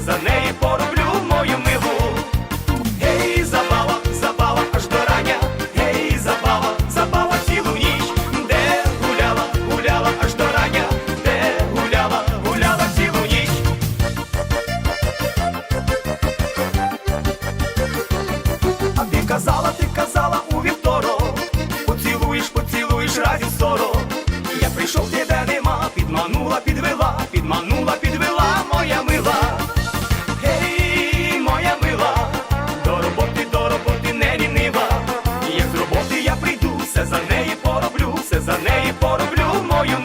за неї пороблю мою милу. Гей, забава, забава аж до рання, гей, забава, забава цілу ніч, де гуляла, гуляла аж до рання, де гуляла, гуляла цілу ніч. А ти казала, ти казала у вівторок, поцілуєш, поцілуєш разів сорок. Я прийшов тебе нема, підманула, підвела, підманула, підвела. за неї пороблю мою.